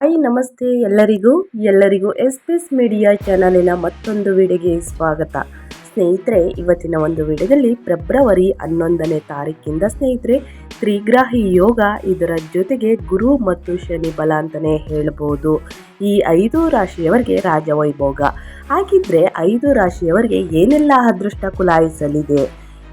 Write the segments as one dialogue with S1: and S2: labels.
S1: Hi ನಮಸ್ತೆ ಎಲ್ಲರಿಗೂ ಎಲ್ಲರಿಗೂ ಎಸ್ ಪಿ ಎಸ್ ಮೀಡಿಯಾ ಚಾನಲಿನ ಮತ್ತೊಂದು ವಿಡಿಯೋಗೆ ಸ್ವಾಗತ. ಸ್ನೇಹಿತರೆ, ಇವತ್ತಿನ ಒಂದು ವಿಡಿಯೋದಲ್ಲಿ ಫೆಬ್ರವರಿ ಹನ್ನೊಂದನೇ ತಾರೀಕಿಂದ ಸ್ನೇಹಿತರೆ, ತ್ರಿಗ್ರಾಹಿ ಯೋಗ ಇದರ ಜೊತೆಗೆ ಗುರು ಮತ್ತು ಶನಿ ಬಲ ಅಂತಲೇ ಹೇಳ್ಬೋದು. ಈ ಐದು ರಾಶಿಯವರಿಗೆ ರಾಜವೈಭೋಗ. ಹಾಗಿದ್ರೆ ಐದು ರಾಶಿಯವರಿಗೆ ಏನೆಲ್ಲ ಅದೃಷ್ಟ ಕುಲಾಯಿಸಲಿದೆ?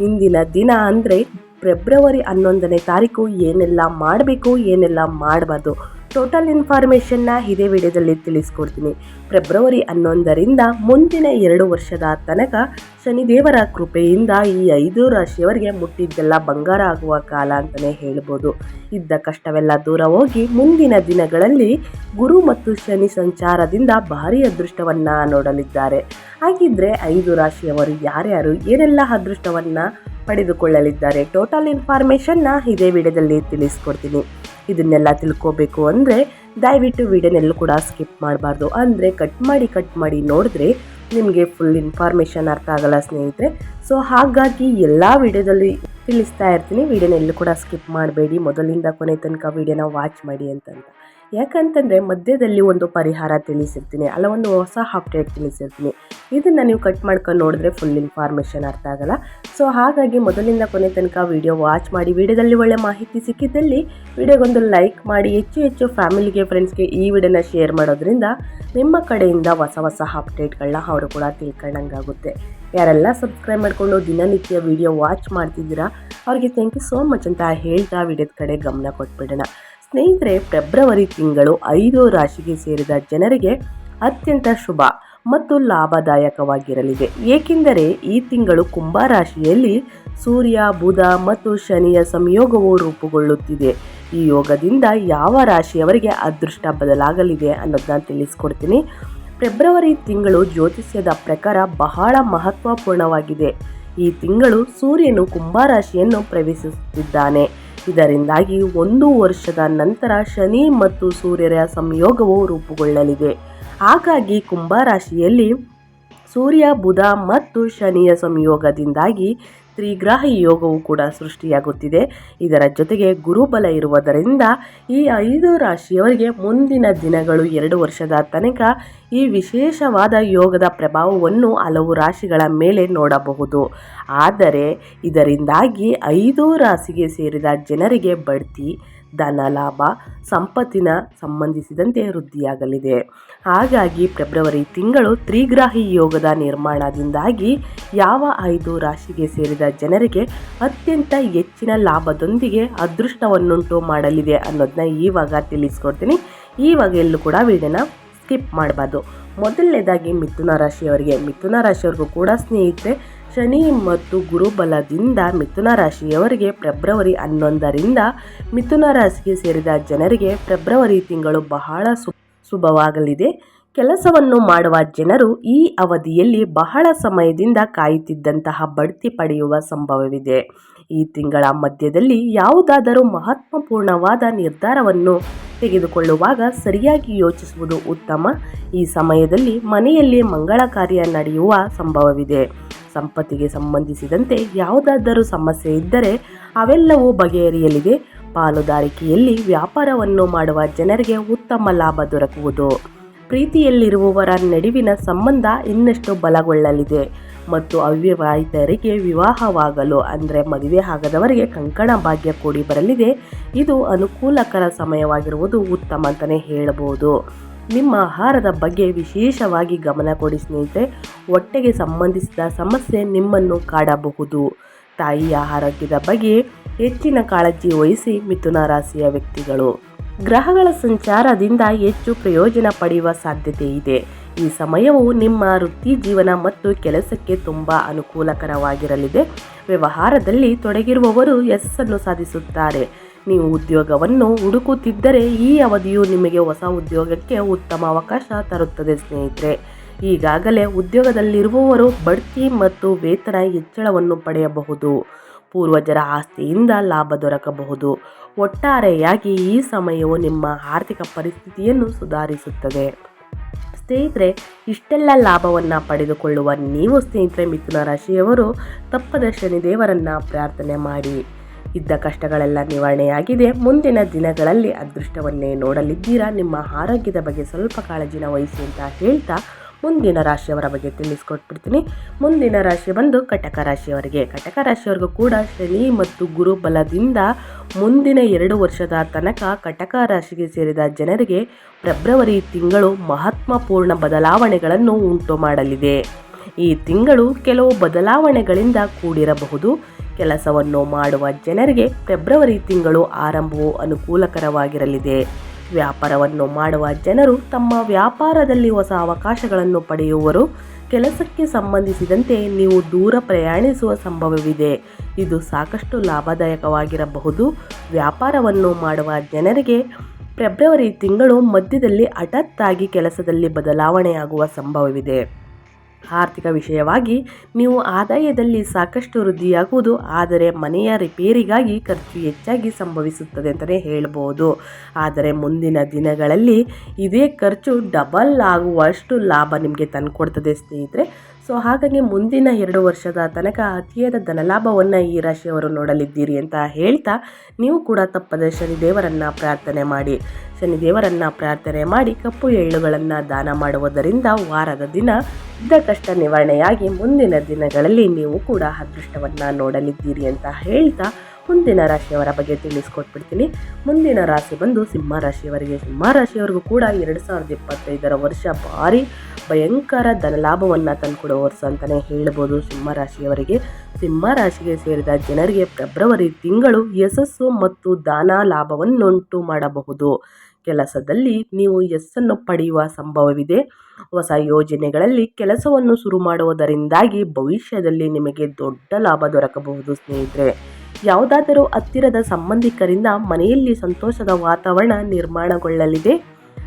S1: ಇಂದಿನ ದಿನ ಅಂದರೆ ಫೆಬ್ರವರಿ ಹನ್ನೊಂದನೇ ತಾರೀಕು ಏನೆಲ್ಲ ಮಾಡಬೇಕು, ಏನೆಲ್ಲ ಮಾಡಬಾರ್ದು? ಟೋಟಲ್ ಇನ್ಫಾರ್ಮೇಷನ್ನ ಇದೇ ವಿಡಿಯೋದಲ್ಲಿ ತಿಳಿಸ್ಕೊಡ್ತೀನಿ. ಫೆಬ್ರವರಿ ಹನ್ನೊಂದರಿಂದ ಮುಂದಿನ ಎರಡು ವರ್ಷದ ತನಕ ಶನಿದೇವರ ಕೃಪೆಯಿಂದ ಈ ಐದು ರಾಶಿಯವರಿಗೆ ಮುಟ್ಟಿದ್ದೆಲ್ಲ ಬಂಗಾರ ಆಗುವ ಕಾಲ ಅಂತಲೇ ಹೇಳ್ಬೋದು. ಇದ್ದ ಕಷ್ಟವೆಲ್ಲ ದೂರ ಹೋಗಿ ಮುಂದಿನ ದಿನಗಳಲ್ಲಿ ಗುರು ಮತ್ತು ಶನಿ ಸಂಚಾರದಿಂದ ಭಾರಿ ಅದೃಷ್ಟವನ್ನು ನೋಡಲಿದ್ದಾರೆ. ಹಾಗಿದ್ರೆ ಐದು ರಾಶಿಯವರು ಯಾರ್ಯಾರು, ಏನೆಲ್ಲ ಅದೃಷ್ಟವನ್ನು ಪಡೆದುಕೊಳ್ಳಲಿದ್ದಾರೆ, ಟೋಟಲ್ ಇನ್ಫಾರ್ಮೇಷನ್ನ ಇದೇ ವಿಡಿಯೋದಲ್ಲಿ ತಿಳಿಸ್ಕೊಡ್ತೀನಿ. ಇದನ್ನೆಲ್ಲ ತಿಳ್ಕೋಬೇಕು ಅಂದರೆ ದಯವಿಟ್ಟು ವಿಡಿಯೋನೆಲ್ಲೂ ಕೂಡ ಸ್ಕಿಪ್ ಮಾಡಬಾರ್ದು. ಅಂದರೆ ಕಟ್ ಮಾಡಿ ಕಟ್ ಮಾಡಿ ನೋಡಿದ್ರೆ ನಿಮಗೆ ಫುಲ್ ಇನ್ಫಾರ್ಮೇಷನ್ ಅರ್ಥ ಆಗಲ್ಲ ಸ್ನೇಹಿತರೆ. ಸೊ ಹಾಗಾಗಿ ಎಲ್ಲ ವಿಡಿಯೋದಲ್ಲಿ ತಿಳಿಸ್ತಾ ಇರ್ತೀನಿ. ವಿಡಿಯೋನೆಲ್ಲೂ ಕೂಡ ಸ್ಕಿಪ್ ಮಾಡಬೇಡಿ. ಮೊದಲಿಂದ ಕೊನೆ ತನಕ ವಿಡಿಯೋನ ವಾಚ್ ಮಾಡಿ ಅಂತಂತ ಯಾಕಂತಂದರೆ ಮಧ್ಯದಲ್ಲಿ ಒಂದು ಪರಿಹಾರ ತಿಳಿಸಿರ್ತೀನಿ ಅಲ್ಲ ಒಂದು ಹೊಸ ಅಪ್ಡೇಟ್ ತಿಳಿಸಿರ್ತೀನಿ. ಇದನ್ನು ನೀವು ಕಟ್ ಮಾಡ್ಕೊಂಡು ನೋಡಿದ್ರೆ ಫುಲ್ ಇನ್ಫಾರ್ಮೇಷನ್ ಅರ್ಥ ಆಗಲ್ಲ. ಸೊ ಹಾಗಾಗಿ ಮೊದಲಿಂದ ಕೊನೆ ತನಕ ವೀಡಿಯೋ ವಾಚ್ ಮಾಡಿ, ವಿಡಿಯೋದಲ್ಲಿ ಒಳ್ಳೆ ಮಾಹಿತಿ ಸಿಕ್ಕಿದ್ದಲ್ಲಿ ವಿಡಿಯೋಗೊಂದು ಲೈಕ್ ಮಾಡಿ, ಹೆಚ್ಚು ಹೆಚ್ಚು ಫ್ಯಾಮಿಲಿಗೆ ಫ್ರೆಂಡ್ಸ್ಗೆ ಈ ವಿಡಿಯೋನ ಶೇರ್ ಮಾಡೋದ್ರಿಂದ ನಿಮ್ಮ ಕಡೆಯಿಂದ ಹೊಸ ಹೊಸ ಅಪ್ಡೇಟ್ಗಳನ್ನ ಅವರು ಕೂಡ ತಿಳ್ಕೊಂಡಂಗಾಗುತ್ತೆ. ಯಾರೆಲ್ಲ ಸಬ್ಸ್ಕ್ರೈಬ್ ಮಾಡಿಕೊಂಡು ದಿನನಿತ್ಯ ವಿಡಿಯೋ ವಾಚ್ ಮಾಡ್ತಿದ್ದೀರಾ, ಅವ್ರಿಗೆ ಥ್ಯಾಂಕ್ ಯು ಸೋ ಮಚ್ ಅಂತ ಹೇಳ್ತಾ ವಿಡಿಯೋದ ಕಡೆ ಗಮನ ಕೊಟ್ಬಿಡೋಣ. ಸ್ನೇಹಿತರೆ, ಫೆಬ್ರವರಿ ತಿಂಗಳು ಐದು ರಾಶಿಗೆ ಸೇರಿದ ಜನರಿಗೆ ಅತ್ಯಂತ ಶುಭ ಮತ್ತು ಲಾಭದಾಯಕವಾಗಿರಲಿದೆ. ಏಕೆಂದರೆ, ಈ ತಿಂಗಳು ಕುಂಭ ರಾಶಿಯಲ್ಲಿ ಸೂರ್ಯ, ಬುಧ ಮತ್ತು ಶನಿಯ ಸಂಯೋಗವು ರೂಪುಗೊಳ್ಳುತ್ತಿದೆ. ಈ ಯೋಗದಿಂದ ಯಾವ ರಾಶಿಯವರಿಗೆ ಅದೃಷ್ಟ ಬದಲಾಗಲಿದೆ ಅನ್ನೋದನ್ನ ತಿಳಿಸ್ಕೊಡ್ತೀನಿ. ಫೆಬ್ರವರಿ ತಿಂಗಳು ಜ್ಯೋತಿಷ್ಯದ ಪ್ರಕಾರ ಬಹಳ ಮಹತ್ವಪೂರ್ಣವಾಗಿದೆ. ಈ ತಿಂಗಳು ಸೂರ್ಯನು ಕುಂಭ ರಾಶಿಯನ್ನು ಪ್ರವೇಶಿಸುತ್ತಿದ್ದಾನೆ. ಇದರಿಂದಾಗಿ ಒಂದು ವರ್ಷದ ನಂತರ ಶನಿ ಮತ್ತು ಸೂರ್ಯರ ಸಂಯೋಗವು ರೂಪುಗೊಳ್ಳಲಿದೆ. ಹಾಗಾಗಿ ಕುಂಭ ರಾಶಿಯಲ್ಲಿ ಸೂರ್ಯ, ಬುಧ ಮತ್ತು ಶನಿಯ ಸಂಯೋಗದಿಂದಾಗಿ ತ್ರಿಗ್ರಾಹಿ ಯೋಗವು ಕೂಡ ಸೃಷ್ಟಿಯಾಗುತ್ತಿದೆ. ಇದರ ಜೊತೆಗೆ ಗುರುಬಲ ಇರುವುದರಿಂದ ಈ ಐದು ರಾಶಿಯವರಿಗೆ ಮುಂದಿನ ದಿನಗಳು ಎರಡು ವರ್ಷದ ತನಕ ಈ ವಿಶೇಷವಾದ ಯೋಗದ ಪ್ರಭಾವವನ್ನು ಹಲವು ರಾಶಿಗಳ ಮೇಲೆ ನೋಡಬಹುದು. ಆದರೆ ಇದರಿಂದಾಗಿ ಐದು ರಾಶಿಗೆ ಸೇರಿದ ಜನರಿಗೆ ಬಡ್ತಿ, ಧನ ಲಾಭ, ಸಂಪತ್ತಿನ ಸಂಬಂಧಿಸಿದಂತೆ ವೃದ್ಧಿಯಾಗಲಿದೆ. ಹಾಗಾಗಿ ಫೆಬ್ರವರಿ ತಿಂಗಳು ತ್ರಿಗ್ರಾಹಿ ಯೋಗದ ನಿರ್ಮಾಣದಿಂದಾಗಿ ಯಾವ ಐದು ರಾಶಿಗೆ ಸೇರಿದ ಜನರಿಗೆ ಅತ್ಯಂತ ಹೆಚ್ಚಿನ ಲಾಭದೊಂದಿಗೆ ಅದೃಷ್ಟವನ್ನುಂಟು ಮಾಡಲಿದೆ ಅನ್ನೋದನ್ನ ಈವಾಗ ತಿಳಿಸ್ಕೊಡ್ತೀನಿ. ಈವಾಗ ಎಲ್ಲೂ ಕೂಡ ವಿಡಿಯೋನ ಸ್ಕಿಪ್ ಮಾಡಬಾರ್ದು. ಮೊದಲನೇದಾಗಿ ಮಿಥುನ ರಾಶಿಯವರಿಗೆ, ಮಿಥುನ ರಾಶಿಯವರಿಗೂ ಕೂಡ ಸ್ನೇಹಿತರೆ ಶನಿ ಮತ್ತು ಗುರುಬಲದಿಂದ ಮಿಥುನ ರಾಶಿಯವರಿಗೆ ಫೆಬ್ರವರಿ ಹನ್ನೊಂದರಿಂದ ಮಿಥುನ ರಾಶಿಗೆ ಸೇರಿದ ಜನರಿಗೆ ಫೆಬ್ರವರಿ ತಿಂಗಳು ಬಹಳ ಸು ಶುಭವಾಗಲಿದೆ ಕೆಲಸವನ್ನು ಮಾಡುವ ಜನರು ಈ ಅವಧಿಯಲ್ಲಿ ಬಹಳ ಸಮಯದಿಂದ ಕಾಯುತ್ತಿದ್ದಂತಹ ಬಡ್ತಿ ಪಡೆಯುವ ಸಂಭವವಿದೆ. ಈ ತಿಂಗಳ ಮಧ್ಯದಲ್ಲಿ ಯಾವುದಾದರೂ ಮಹತ್ವಪೂರ್ಣವಾದ ನಿರ್ಧಾರವನ್ನು ತೆಗೆದುಕೊಳ್ಳುವಾಗ ಸರಿಯಾಗಿ ಯೋಚಿಸುವುದು ಉತ್ತಮ. ಈ ಸಮಯದಲ್ಲಿ ಮನೆಯಲ್ಲಿ ಮಂಗಳ ಕಾರ್ಯ ನಡೆಯುವ ಸಂಭವವಿದೆ. ಸಂಪತ್ತಿಗೆ ಸಂಬಂಧಿಸಿದಂತೆ ಯಾವುದಾದರೂ ಸಮಸ್ಯೆ ಇದ್ದರೆ ಅವೆಲ್ಲವೂ ಬಗೆಹರಿಯಲಿದೆ. ಪಾಲುದಾರಿಕೆಯಲ್ಲಿ ವ್ಯಾಪಾರವನ್ನು ಮಾಡುವ ಜನರಿಗೆ ಉತ್ತಮ ಲಾಭ ದೊರಕುವುದು. ಪ್ರೀತಿಯಲ್ಲಿರುವವರ ನಡುವಿನ ಸಂಬಂಧ ಇನ್ನಷ್ಟು ಬಲಗೊಳ್ಳಲಿದೆ. ಮತ್ತು ಅವಿವಾಹಿತರಿಗೆ ವಿವಾಹವಾಗಲು, ಅಂದರೆ ಮದುವೆ ಆಗದವರಿಗೆ ಕಂಕಣ ಭಾಗ್ಯ ಕೂಡಿ ಬರಲಿದೆ. ಇದು ಅನುಕೂಲಕರ ಸಮಯವಾಗಿರುವುದು ಉತ್ತಮ ಅಂತಲೇ ಹೇಳಬಹುದು. ನಿಮ್ಮ ಆಹಾರದ ಬಗ್ಗೆ ವಿಶೇಷವಾಗಿ ಗಮನ ಕೊಡಿ ಸ್ನೇಹಿತರೆ. ಹೊಟ್ಟೆಗೆ ಸಂಬಂಧಿಸಿದ ಸಮಸ್ಯೆ ನಿಮ್ಮನ್ನು ಕಾಡಬಹುದು. ತಾಯಿಯ ಆರೋಗ್ಯದ ಬಗ್ಗೆ ಹೆಚ್ಚಿನ ಕಾಳಜಿ ವಹಿಸಿ ಮಿಥುನ ರಾಶಿಯ ವ್ಯಕ್ತಿಗಳು. ಗ್ರಹಗಳ ಸಂಚಾರದಿಂದ ಹೆಚ್ಚು ಪ್ರಯೋಜನ ಪಡೆಯುವ ಸಾಧ್ಯತೆ ಇದೆ. ಈ ಸಮಯವು ನಿಮ್ಮ ವೃತ್ತಿ ಜೀವನ ಮತ್ತು ಕೆಲಸಕ್ಕೆ ತುಂಬ ಅನುಕೂಲಕರವಾಗಿರಲಿದೆ. ವ್ಯವಹಾರದಲ್ಲಿ ತೊಡಗಿರುವವರು ಯಶಸ್ಸನ್ನು ಸಾಧಿಸುತ್ತಾರೆ. ನೀವು ಉದ್ಯೋಗವನ್ನು ಹುಡುಕುತ್ತಿದ್ದರೆ ಈ ಅವಧಿಯು ನಿಮಗೆ ಹೊಸ ಉದ್ಯೋಗಕ್ಕೆ ಉತ್ತಮ ಅವಕಾಶ ತರುತ್ತದೆ ಸ್ನೇಹಿತರೆ. ಈಗಾಗಲೇ ಉದ್ಯೋಗದಲ್ಲಿರುವವರು ಬಡ್ತಿ ಮತ್ತು ವೇತನ ಹೆಚ್ಚಳವನ್ನು ಪಡೆಯಬಹುದು. ಪೂರ್ವಜರ ಆಸ್ತಿಯಿಂದ ಲಾಭ ದೊರಕಬಹುದು. ಒಟ್ಟಾರೆಯಾಗಿ ಈ ಸಮಯವು ನಿಮ್ಮ ಆರ್ಥಿಕ ಪರಿಸ್ಥಿತಿಯನ್ನು ಸುಧಾರಿಸುತ್ತದೆ. ಸ್ನೇಹಿತರೆ, ಇಷ್ಟೆಲ್ಲ ಲಾಭವನ್ನು ಪಡೆದುಕೊಳ್ಳುವ ನೀವು ಸ್ನೇಹಿತರೆ ಮಿಥುನ ರಾಶಿಯವರು, ತಪ್ಪದ ಶನಿದೇವರನ್ನು ಪ್ರಾರ್ಥನೆ ಮಾಡಿ. ಇದ್ದ ಕಷ್ಟಗಳೆಲ್ಲ ನಿವಾರಣೆಯಾಗಿದೆ. ಮುಂದಿನ ದಿನಗಳಲ್ಲಿ ಅದೃಷ್ಟವನ್ನೇ ನೋಡಲಿದ್ದೀರಾ? ನಿಮ್ಮ ಆರೋಗ್ಯದ ಬಗ್ಗೆ ಸ್ವಲ್ಪ ಕಾಳಜಿನ ವಹಿಸಿ ಅಂತ ಹೇಳ್ತಾ ಮುಂದಿನ ರಾಶಿಯವರ ಬಗ್ಗೆ ತಿಳಿಸ್ಕೊಟ್ಬಿಡ್ತೀನಿ. ಮುಂದಿನ ರಾಶಿ ಬಂದು ಕಟಕ ರಾಶಿಯವರಿಗೆ. ಕಟಕ ರಾಶಿಯವರಿಗೂ ಕೂಡ ಶನಿ ಮತ್ತು ಗುರು ಬಲದಿಂದ ಮುಂದಿನ ಎರಡು ವರ್ಷದ ತನಕ ಕಟಕ ರಾಶಿಗೆ ಸೇರಿದ ಜನರಿಗೆ ಫೆಬ್ರವರಿ ತಿಂಗಳು ಮಹತ್ವಪೂರ್ಣ ಬದಲಾವಣೆಗಳನ್ನು ಉಂಟು ಮಾಡಲಿದೆ. ಈ ತಿಂಗಳು ಕೆಲವು ಬದಲಾವಣೆಗಳಿಂದ ಕೂಡಿರಬಹುದು. ಕೆಲಸವನ್ನು ಮಾಡುವ ಜನರಿಗೆ ಫೆಬ್ರವರಿ ತಿಂಗಳು ಆರಂಭವು ಅನುಕೂಲಕರವಾಗಿರಲಿದೆ. ವ್ಯಾಪಾರವನ್ನು ಮಾಡುವ ಜನರು ತಮ್ಮ ವ್ಯಾಪಾರದಲ್ಲಿ ಹೊಸ ಅವಕಾಶಗಳನ್ನು ಪಡೆಯುವರು. ಕೆಲಸಕ್ಕೆ ಸಂಬಂಧಿಸಿದಂತೆ ನೀವು ದೂರ ಪ್ರಯಾಣಿಸುವ ಸಂಭವವಿದೆ. ಇದು ಸಾಕಷ್ಟು ಲಾಭದಾಯಕವಾಗಿರಬಹುದು. ವ್ಯಾಪಾರವನ್ನು ಮಾಡುವ ಜನರಿಗೆ ಫೆಬ್ರವರಿ ತಿಂಗಳು ಮಧ್ಯದಲ್ಲಿ ಹಠತ್ತಾಗಿ ಕೆಲಸದಲ್ಲಿ ಬದಲಾವಣೆಯಾಗುವ ಸಂಭವವಿದೆ. ಆರ್ಥಿಕ ವಿಷಯವಾಗಿ ನೀವು ಆದಾಯದಲ್ಲಿ ಸಾಕಷ್ಟು ವೃದ್ಧಿಯಾಗುವುದು ಆದರೆ ಮನೆಯ ರಿಪೇರಿಗಾಗಿ ಖರ್ಚು ಹೆಚ್ಚಾಗಿ ಸಂಭವಿಸುತ್ತದೆ ಅಂತಲೇ ಹೇಳ್ಬೋದು. ಆದರೆ ಮುಂದಿನ ದಿನಗಳಲ್ಲಿ ಇದೇ ಖರ್ಚು ಡಬಲ್ ಆಗುವಷ್ಟು ಲಾಭ ನಿಮಗೆ ತಂದುಕೊಡ್ತದೆ ಸ್ನೇಹಿತರೆ. ಸೊ ಹಾಗಾಗಿ ಮುಂದಿನ ಎರಡು ವರ್ಷದ ತನಕ ಅತಿಯಾದ ಧನಲಾಭವನ್ನು ಈ ರಾಶಿಯವರು ನೋಡಲಿದ್ದೀರಿ ಅಂತ ಹೇಳ್ತಾ ನೀವು ಕೂಡ ತಪ್ಪದೆ ಶನಿದೇವರನ್ನು ಪ್ರಾರ್ಥನೆ ಮಾಡಿ. ಶನಿದೇವರನ್ನು ಪ್ರಾರ್ಥನೆ ಮಾಡಿ ಕಪ್ಪು ಎಳ್ಳುಗಳನ್ನು ದಾನ ಮಾಡುವುದರಿಂದ ವಾರದ ದಿನ ಇದ್ದ ಕಷ್ಟ ನಿವಾರಣೆಯಾಗಿ ಮುಂದಿನ ದಿನಗಳಲ್ಲಿ ನೀವು ಕೂಡ ಅದೃಷ್ಟವನ್ನು ನೋಡಲಿದ್ದೀರಿ ಅಂತ ಹೇಳ್ತಾ ಮುಂದಿನ ರಾಶಿಯವರ ಬಗ್ಗೆ ತಿಳಿಸ್ಕೊಟ್ಬಿಡ್ತೀನಿ. ಮುಂದಿನ ರಾಶಿ ಬಂದು ಸಿಂಹ ರಾಶಿಯವರಿಗೆ. ಸಿಂಹ ರಾಶಿಯವರಿಗೂ ಕೂಡ ಎರಡು ಸಾವಿರದ ಇಪ್ಪತ್ತೈದರ ವರ್ಷ ಭಾರಿ ಭಯಂಕರ ಧನಲಾಭವನ್ನು ತಂದುಕೊಡೋ ವರ್ಷ ಅಂತಲೇ ಹೇಳ್ಬೋದು ಸಿಂಹ ರಾಶಿಯವರಿಗೆ. ಸಿಂಹ ರಾಶಿಗೆ ಸೇರಿದ ಜನರಿಗೆ ಫೆಬ್ರವರಿ ತಿಂಗಳು ಯಶಸ್ಸು ಮತ್ತು ದಾನ ಲಾಭವನ್ನುಂಟು ಮಾಡಬಹುದು. ಕೆಲಸದಲ್ಲಿ ನೀವು ಯಶಸ್ಸನ್ನು ಪಡೆಯುವ ಸಂಭವವಿದೆ. ಹೊಸ ಯೋಜನೆಗಳಲ್ಲಿ ಕೆಲಸವನ್ನು ಶುರು ಮಾಡುವುದರಿಂದಾಗಿ ಭವಿಷ್ಯದಲ್ಲಿ ನಿಮಗೆ ದೊಡ್ಡ ಲಾಭ ದೊರಕಬಹುದು ಸ್ನೇಹಿತರೆ. ಯಾವುದಾದರೂ ಹತ್ತಿರದ ಸಂಬಂಧಿಕರಿಂದ ಮನೆಯಲ್ಲಿ ಸಂತೋಷದ ವಾತಾವರಣ ನಿರ್ಮಾಣಗೊಳ್ಳಲಿದೆ.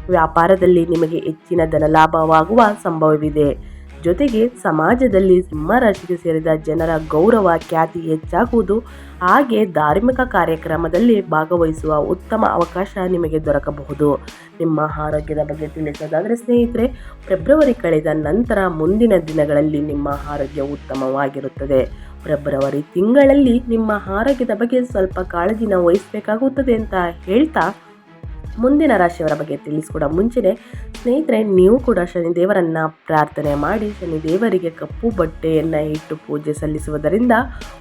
S1: ವ್ಯಾಪಾರದಲ್ಲಿ ನಿಮಗೆ ಹೆಚ್ಚಿನ ಧನಲಾಭವಾಗುವ ಸಂಭವವಿದೆ. ಜೊತೆಗೆ ಸಮಾಜದಲ್ಲಿ ಸಿಂಹರಾಶಿಗೆ ಸೇರಿದ ಜನರ ಗೌರವ ಖ್ಯಾತಿ ಹೆಚ್ಚಾಗುವುದು, ಹಾಗೆ ಧಾರ್ಮಿಕ ಕಾರ್ಯಕ್ರಮದಲ್ಲಿ ಭಾಗವಹಿಸುವ ಉತ್ತಮ ಅವಕಾಶ ನಿಮಗೆ ದೊರಕಬಹುದು. ನಿಮ್ಮ ಆರೋಗ್ಯದ ಬಗ್ಗೆ ತಿಳಿಸೋದಾದರೆ ಸ್ನೇಹಿತರೆ, ಫೆಬ್ರವರಿ ಕಳೆದ ನಂತರ ಮುಂದಿನ ದಿನಗಳಲ್ಲಿ ನಿಮ್ಮ ಆರೋಗ್ಯ ಉತ್ತಮವಾಗಿರುತ್ತದೆ. ಫೆಬ್ರವರಿ ತಿಂಗಳಲ್ಲಿ ನಿಮ್ಮ ಆರೋಗ್ಯದ ಬಗ್ಗೆ ಸ್ವಲ್ಪ ಕಾಳಜಿನ ವಹಿಸಬೇಕಾಗುತ್ತದೆ ಅಂತ ಹೇಳ್ತಾ ಮುಂದಿನ ರಾಶಿಯವರ ಬಗ್ಗೆ ತಿಳಿಸ್ಕೊಡ ಮುಂಚೆನೆ ಸ್ನೇಹಿತರೆ, ನೀವು ಕೂಡ ಶನಿದೇವರನ್ನು ಪ್ರಾರ್ಥನೆ ಮಾಡಿ, ಶನಿದೇವರಿಗೆ ಕಪ್ಪು ಬಟ್ಟೆಯನ್ನು ಇಟ್ಟು ಪೂಜೆ ಸಲ್ಲಿಸುವುದರಿಂದ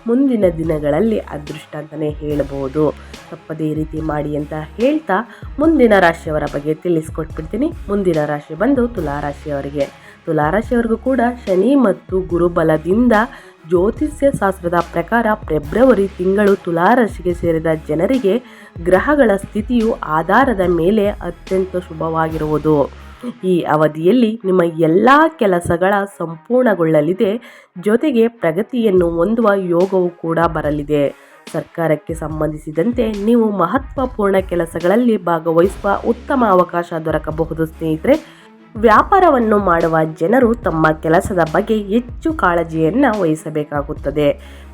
S1: ಮುಂದಿನ ದಿನಗಳಲ್ಲಿ ಅದೃಷ್ಟ ಅಂತಲೇ ಹೇಳಬಹುದು ತಪ್ಪದೇ ರೀತಿ ಮಾಡಿ ಅಂತ ಹೇಳ್ತಾ ಮುಂದಿನ ರಾಶಿಯವರ ಬಗ್ಗೆ ತಿಳಿಸ್ಕೊಟ್ಬಿಡ್ತೀನಿ. ಮುಂದಿನ ರಾಶಿ ಬಂದು ತುಲಾರಾಶಿಯವರಿಗೆ ತುಲಾರಾಶಿಯವರಿಗೂ ಕೂಡ ಶನಿ ಮತ್ತು ಗುರುಬಲದಿಂದ ಜ್ಯೋತಿಷ್ಯ ಶಾಸ್ತ್ರದ ಪ್ರಕಾರ ಫೆಬ್ರವರಿ ತಿಂಗಳು ತುಲಾರಾಶಿಗೆ ಸೇರಿದ ಜನರಿಗೆ ಗ್ರಹಗಳ ಸ್ಥಿತಿಯು ಆಧಾರದ ಮೇಲೆ ಅತ್ಯಂತ ಶುಭವಾಗಿರುವುದು. ಈ ಅವಧಿಯಲ್ಲಿ ನಿಮ್ಮ ಎಲ್ಲ ಕೆಲಸಗಳ ಸಂಪೂರ್ಣಗೊಳ್ಳಲಿದೆ. ಜೊತೆಗೆ ಪ್ರಗತಿಯನ್ನು ಹೊಂದುವ ಯೋಗವು ಕೂಡ ಬರಲಿದೆ. ಸರ್ಕಾರಕ್ಕೆ ಸಂಬಂಧಿಸಿದಂತೆ ನೀವು ಮಹತ್ವಪೂರ್ಣ ಕೆಲಸಗಳಲ್ಲಿ ಭಾಗವಹಿಸುವ ಉತ್ತಮ ಅವಕಾಶ ದೊರಕಬಹುದು ಸ್ನೇಹಿತರೆ. ವ್ಯಾಪಾರವನ್ನು ಮಾಡುವ ಜನರು ತಮ್ಮ ಕೆಲಸದ ಬಗ್ಗೆ ಹೆಚ್ಚು ಕಾಳಜಿಯನ್ನು ವಹಿಸಬೇಕಾಗುತ್ತದೆ.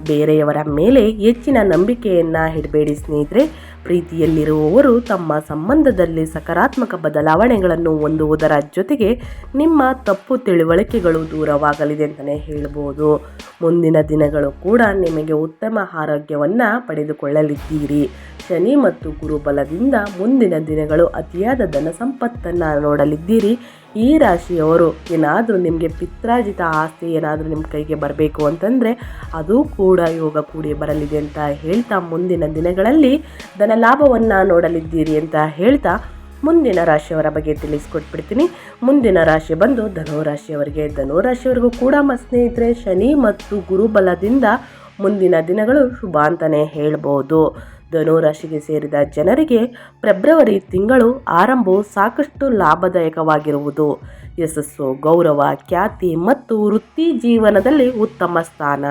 S1: ಬೇರೆಯವರ ಮೇಲೆ ಹೆಚ್ಚಿನ ನಂಬಿಕೆಯನ್ನು ಇಡಬೇಡಿ ಸ್ನೇಹಿತರೆ. ಪ್ರೀತಿಯಲ್ಲಿರುವವರು ತಮ್ಮ ಸಂಬಂಧದಲ್ಲಿ ಸಕಾರಾತ್ಮಕ ಬದಲಾವಣೆಗಳನ್ನು ಹೊಂದುವುದರ ಜೊತೆಗೆ ನಿಮ್ಮ ತಪ್ಪು ತಿಳುವಳಿಕೆಗಳು ದೂರವಾಗಲಿದೆ ಅಂತಲೇ ಹೇಳ್ಬೋದು. ಮುಂದಿನ ದಿನಗಳು ಕೂಡ ನಿಮಗೆ ಉತ್ತಮ ಆರೋಗ್ಯವನ್ನು ಪಡೆದುಕೊಳ್ಳಲಿದ್ದೀರಿ. ಶನಿ ಮತ್ತು ಗುರುಬಲದಿಂದ ಮುಂದಿನ ದಿನಗಳು ಅತಿಯಾದ ಧನ ಸಂಪತ್ತನ್ನು ನೋಡಲಿದ್ದೀರಿ. ಈ ರಾಶಿಯವರು ಏನಾದರೂ ನಿಮಗೆ ಪಿತ್ರಾಜಿತ ಆಸ್ತಿ ಏನಾದರೂ ನಿಮ್ಮ ಕೈಗೆ ಬರಬೇಕು ಅಂತಂದರೆ ಅದು ಕೂಡ ಯೋಗ ಕೂಡಿ ಬರಲಿದೆ ಅಂತ ಹೇಳ್ತಾ ಮುಂದಿನ ದಿನಗಳಲ್ಲಿ ಧನ ಲಾಭವನ್ನು ನೋಡಲಿದ್ದೀರಿ ಅಂತ ಹೇಳ್ತಾ ಮುಂದಿನ ರಾಶಿಯವರ ಬಗ್ಗೆ ತಿಳಿಸ್ಕೊಟ್ಬಿಡ್ತೀನಿ. ಮುಂದಿನ ರಾಶಿ ಬಂದು ಧನುರಾಶಿಯವರಿಗೆ, ಧನುರಾಶಿಯವರಿಗೂ ಕೂಡ ಸ್ನೇಹಿತರೆ, ಶನಿ ಮತ್ತು ಗುರುಬಲದಿಂದ ಮುಂದಿನ ದಿನಗಳು ಶುಭ ಅಂತಲೇ ಹೇಳ್ಬೋದು. ಧನುರಾಶಿಗೆ ಸೇರಿದ ಜನರಿಗೆ ಫೆಬ್ರವರಿ ತಿಂಗಳು ಆರಂಭವು ಸಾಕಷ್ಟು ಲಾಭದಾಯಕವಾಗಿರುವುದು. ಯಶಸ್ಸು, ಗೌರವ, ಖ್ಯಾತಿ ಮತ್ತು ವೃತ್ತಿ ಜೀವನದಲ್ಲಿ ಉತ್ತಮ ಸ್ಥಾನ.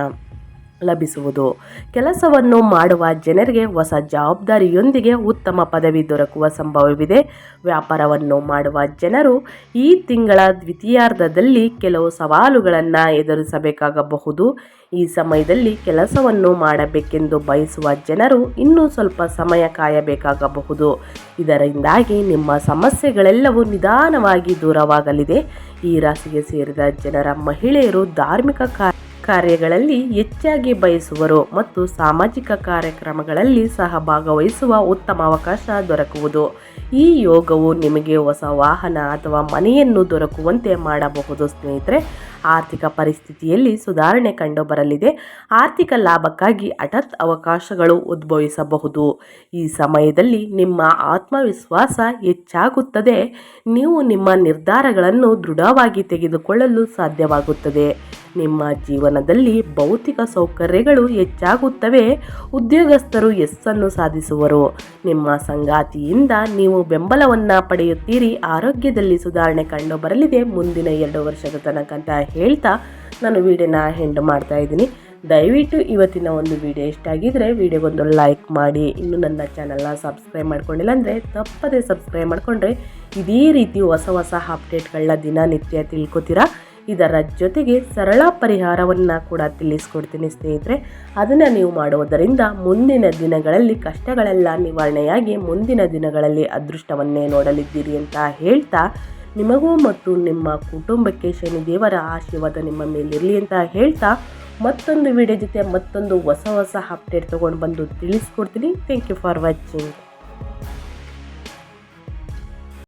S1: ಲಭಿಸುವುದು. ಕೆಲಸವನ್ನು ಮಾಡುವ ಜನರಿಗೆ ಹೊಸ ಜವಾಬ್ದಾರಿಯೊಂದಿಗೆ ಉತ್ತಮ ಪದವಿ ದೊರಕುವ ಸಂಭವವಿದೆ. ವ್ಯಾಪಾರವನ್ನು ಮಾಡುವ ಜನರು ಈ ತಿಂಗಳ ದ್ವಿತೀಯಾರ್ಧದಲ್ಲಿ ಕೆಲವು ಸವಾಲುಗಳನ್ನು ಎದುರಿಸಬೇಕಾಗಬಹುದು. ಈ ಸಮಯದಲ್ಲಿ ಕೆಲಸವನ್ನು ಮಾಡಬೇಕೆಂದು ಬಯಸುವ ಜನರು ಇನ್ನೂ ಸ್ವಲ್ಪ ಸಮಯ ಕಾಯಬೇಕಾಗಬಹುದು. ಇದರಿಂದಾಗಿ ನಿಮ್ಮ ಸಮಸ್ಯೆಗಳೆಲ್ಲವೂ ನಿಧಾನವಾಗಿ ದೂರವಾಗಲಿದೆ. ಈ ರಾಶಿಗೆ ಸೇರಿದ ಜನರ ಮಹಿಳೆಯರು ಧಾರ್ಮಿಕ ಕಾರ್ಯ ಕಾರ್ಯಗಳಲ್ಲಿ ಹೆಚ್ಚಾಗಿ ಬಯಸುವರು ಮತ್ತು ಸಾಮಾಜಿಕ ಕಾರ್ಯಕ್ರಮಗಳಲ್ಲಿ ಸಹ ಭಾಗವಹಿಸುವ ಉತ್ತಮ ಅವಕಾಶ ದೊರಕುವುದು. ಈ ಯೋಗವು ನಿಮಗೆ ಹೊಸ ವಾಹನ ಅಥವಾ ಮನೆಯನ್ನು ದೊರಕುವಂತೆ ಮಾಡಬಹುದು ಸ್ನೇಹಿತರೆ. ಆರ್ಥಿಕ ಪರಿಸ್ಥಿತಿಯಲ್ಲಿ ಸುಧಾರಣೆ ಕಂಡುಬರಲಿದೆ. ಆರ್ಥಿಕ ಲಾಭಕ್ಕಾಗಿ ಹಠಾತ್ ಅವಕಾಶಗಳು ಉದ್ಭವಿಸಬಹುದು. ಈ ಸಮಯದಲ್ಲಿ ನಿಮ್ಮ ಆತ್ಮವಿಶ್ವಾಸ ಹೆಚ್ಚಾಗುತ್ತದೆ. ನೀವು ನಿಮ್ಮ ನಿರ್ಧಾರಗಳನ್ನು ದೃಢವಾಗಿ ತೆಗೆದುಕೊಳ್ಳಲು ಸಾಧ್ಯವಾಗುತ್ತದೆ. ನಿಮ್ಮ ಜೀವನದಲ್ಲಿ ಭೌತಿಕ ಸೌಕರ್ಯಗಳು ಹೆಚ್ಚಾಗುತ್ತವೆ. ಉದ್ಯೋಗಸ್ಥರು ಯಶಸ್ಸನ್ನು ಸಾಧಿಸುವರು. ನಿಮ್ಮ ಸಂಗಾತಿಯಿಂದ ನೀವು ಬೆಂಬಲವನ್ನು ಪಡೆಯುತ್ತೀರಿ. ಆರೋಗ್ಯದಲ್ಲಿ ಸುಧಾರಣೆ ಕಂಡುಬರಲಿದೆ. ಮುಂದಿನ ಎರಡು ವರ್ಷದ ತನಕ ಅಂತ ಹೇಳ್ತಾ ನಾನು ವಿಡಿಯೋನ ಹೆಂಡ್ ಮಾಡ್ತಾ ಇದ್ದೀನಿ. ದಯವಿಟ್ಟು ಇವತ್ತಿನ ಒಂದು ವಿಡಿಯೋ ಇಷ್ಟ ಆಗಿದ್ದರೆ ವಿಡಿಯೋಗೊಂದು ಲೈಕ್ ಮಾಡಿ. ಇನ್ನು ನನ್ನ ಚಾನಲ್ನ ಸಬ್ಸ್ಕ್ರೈಬ್ ಮಾಡ್ಕೊಂಡಿಲ್ಲ ಅಂದರೆ ತಪ್ಪದೇ ಸಬ್ಸ್ಕ್ರೈಬ್ ಮಾಡಿಕೊಂಡ್ರೆ ಇದೇ ರೀತಿ ಹೊಸ ಹೊಸ ಅಪ್ಡೇಟ್ಗಳನ್ನ ದಿನನಿತ್ಯ ತಿಳ್ಕೊತೀರಾ? ಇದರ ಜೊತೆಗೆ ಸರಳ ಪರಿಹಾರವನ್ನು ಕೂಡ ತಿಳಿಸ್ಕೊಡ್ತೀನಿ ಸ್ನೇಹಿತರೆ. ಅದನ್ನು ನೀವು ಮಾಡುವುದರಿಂದ ಮುಂದಿನ ದಿನಗಳಲ್ಲಿ ಕಷ್ಟಗಳೆಲ್ಲ ನಿವಾರಣೆಯಾಗಿ ಮುಂದಿನ ದಿನಗಳಲ್ಲಿ ಅದೃಷ್ಟವನ್ನೇ ನೋಡಲಿದ್ದೀರಿ ಅಂತ ಹೇಳ್ತಾ ನಿಮಗೂ ಮತ್ತು ನಿಮ್ಮ ಕುಟುಂಬಕ್ಕೆ ಶನಿದೇವರ ಆಶೀರ್ವಾದ ನಿಮ್ಮ ಮೇಲಿರಲಿ ಅಂತ ಹೇಳ್ತಾ ಮತ್ತೊಂದು ವಿಡಿಯೋ ಜೊತೆ ಮತ್ತೊಂದು ಹೊಸ ಹೊಸ ಅಪ್ಡೇಟ್ ತೊಗೊಂಡು ಬಂದು ತಿಳಿಸ್ಕೊಡ್ತೀನಿ. Thank you for watching